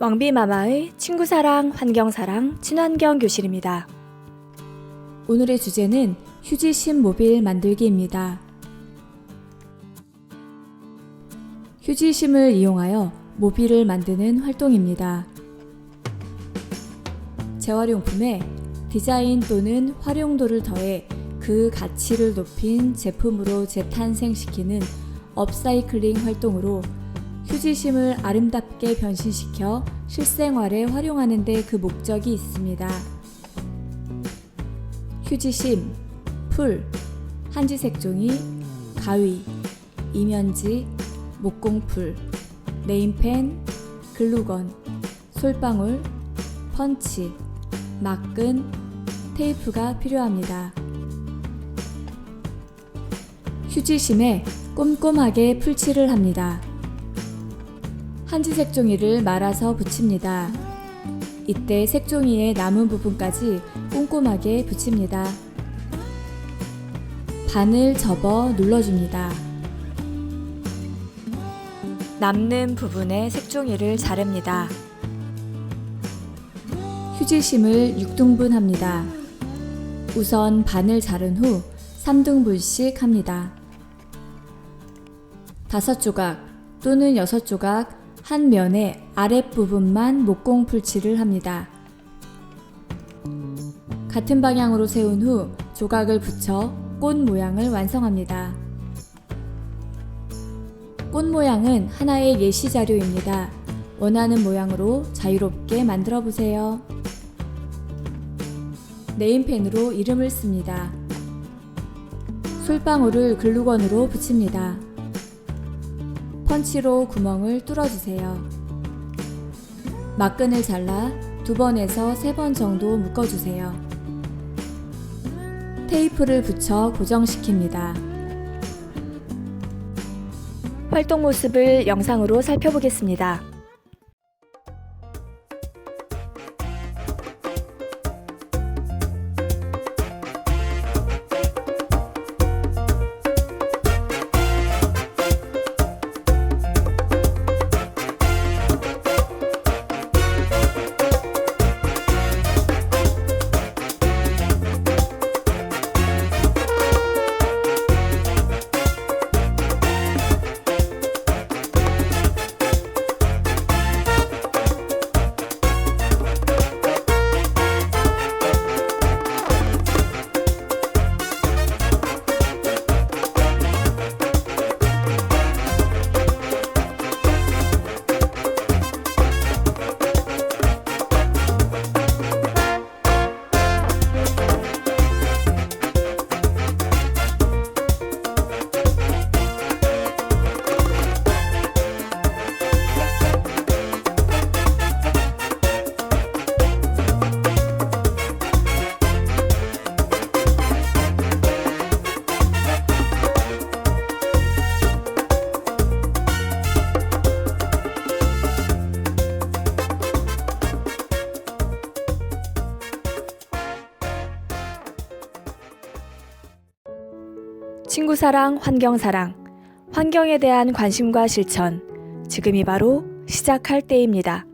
왕비마마의 친구사랑, 환경사랑, 친환경 교실입니다. 오늘의 주제는 휴지심 모빌 만들기입니다. 휴지심을 이용하여 모빌을 만드는 활동입니다. 재활용품에 디자인 또는 활용도를 더해 그 가치를 높인 제품으로 재탄생시키는 업사이클링 활동으로 휴지심을 아름답게 변신시켜 실생활에 활용하는 데 그 목적이 있습니다. 휴지심, 풀, 한지색종이, 가위, 이면지, 목공풀, 네임펜, 글루건, 솔방울, 펀치, 막근, 테이프가 필요합니다. 휴지심에 꼼꼼하게 풀칠을 합니다. 한지 색종이를 말아서 붙입니다. 이때 색종이의 남은 부분까지 꼼꼼하게 붙입니다. 반을 접어 눌러줍니다. 남는 부분에 색종이를 자릅니다. 휴지심을 6등분합니다. 우선 반을 자른 후 3등분씩 합니다. 다섯 조각 또는 여섯 조각 한 면의 아랫부분만 목공 풀칠을 합니다. 같은 방향으로 세운 후 조각을 붙여 꽃 모양을 완성합니다. 꽃 모양은 하나의 예시 자료입니다. 원하는 모양으로 자유롭게 만들어 보세요. 네임펜으로 이름을 씁니다. 솔방울을 글루건으로 붙입니다. 펀치로 구멍을 뚫어주세요. 막근을 잘라 두 번에서 세 번 정도 묶어주세요. 테이프를 붙여 고정시킵니다. 활동 모습을 영상으로 살펴보겠습니다. 친구 사랑, 환경 사랑. 환경에 대한 관심과 실천. 지금이 바로 시작할 때입니다.